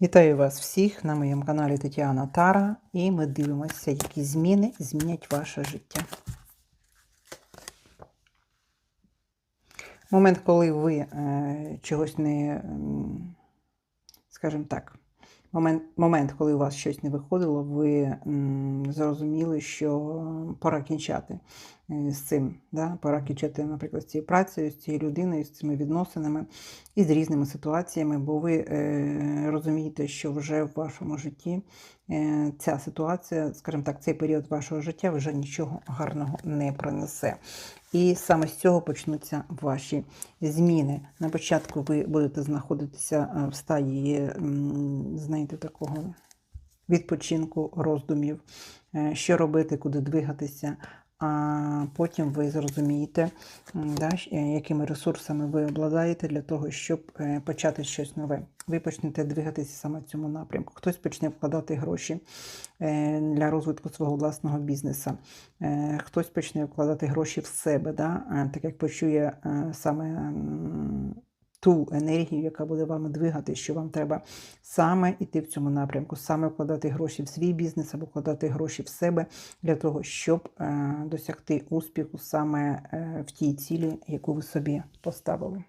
Вітаю вас всіх на моєму каналі Тетяна Тара, і ми дивимося, які зміни змінять ваше життя. Момент, коли ви е, чогось не, скажімо так, момент, момент, коли у вас щось не виходило, ви зрозуміли, що пора кінчати е, з цим. Да? Пора кінчати, наприклад, з цією працею, з цією людиною, з цими відносинами і з різними ситуаціями, бо ви е, розумієте, що вже в вашому житті е, ця ситуація, скажімо так, цей період вашого життя вже нічого гарного не принесе. І саме з цього почнуться ваші зміни. На початку ви будете знаходитися е, в стадії, знаєте, такого відпочинку, роздумів, е, що робити, куди двигатися. А потім ви зрозумієте, да, е, якими ресурсами ви обладаєте для того, щоб почати щось нове. Ви почнете двигатися саме в цьому напрямку. Хтось почне вкладати гроші е, для розвитку свого власного бізнесу. Е, Хтось почне вкладати гроші в себе, да? е, так як почує саме ту енергію, яка буде вами двигати, що вам треба саме йти в цьому напрямку, саме вкладати гроші в свій бізнес або вкладати гроші в себе для того, щоб досягти успіху саме в тій цілі, яку ви собі поставили.